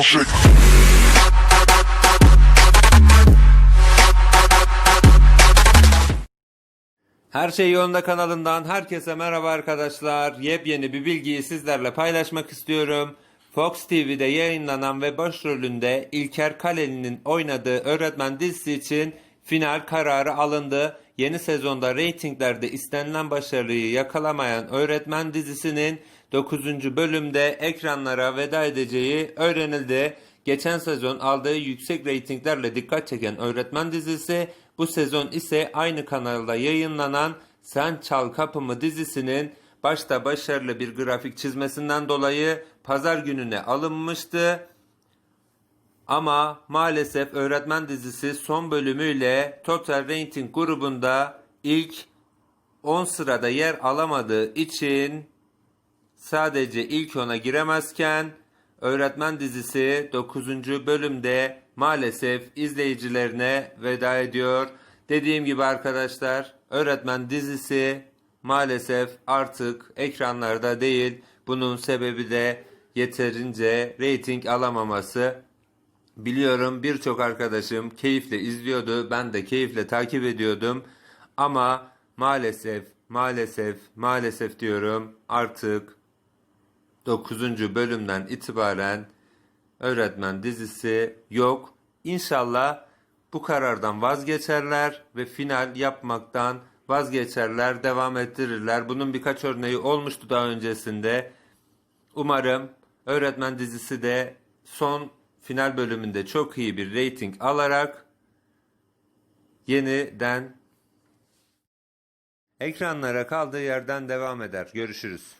don't shake. Her Şey Yolunda kanalından herkese merhaba arkadaşlar. Yepyeni bir bilgiyi sizlerle paylaşmak istiyorum. Fox TV'de yayınlanan ve başrolünde İlker Kaleli'nin oynadığı Öğretmen dizisi için final kararı alındı. Yeni sezonda reytinglerde istenilen başarıyı yakalamayan Öğretmen dizisinin 9. bölümde ekranlara veda edeceği öğrenildi. Geçen sezon aldığı yüksek reytinglerle dikkat çeken Öğretmen dizisi bu sezon ise aynı kanalda yayınlanan Sen Çal Kapımı dizisinin başta başarılı bir grafik çizmesinden dolayı pazar gününe alınmıştı. Ama maalesef öğretmen dizisi son bölümüyle Total Rating grubunda ilk 10 sırada yer alamadığı için sadece ilk ona giremezken öğretmen dizisi 9. bölümde maalesef izleyicilerine veda ediyor. Dediğim gibi arkadaşlar öğretmen dizisi maalesef artık ekranlarda değil. Bunun sebebi de yeterince reyting alamaması. Biliyorum birçok arkadaşım keyifle izliyordu. Ben de keyifle takip ediyordum. Ama maalesef, maalesef, maalesef diyorum artık 9. bölümden itibaren öğretmen dizisi yok. İnşallah bu karardan vazgeçerler ve final yapmaktan vazgeçerler, devam ettirirler. Bunun birkaç örneği olmuştu daha öncesinde. Umarım öğretmen dizisi de son final bölümünde çok iyi bir reyting alarak yeniden ekranlara kaldığı yerden devam eder. Görüşürüz.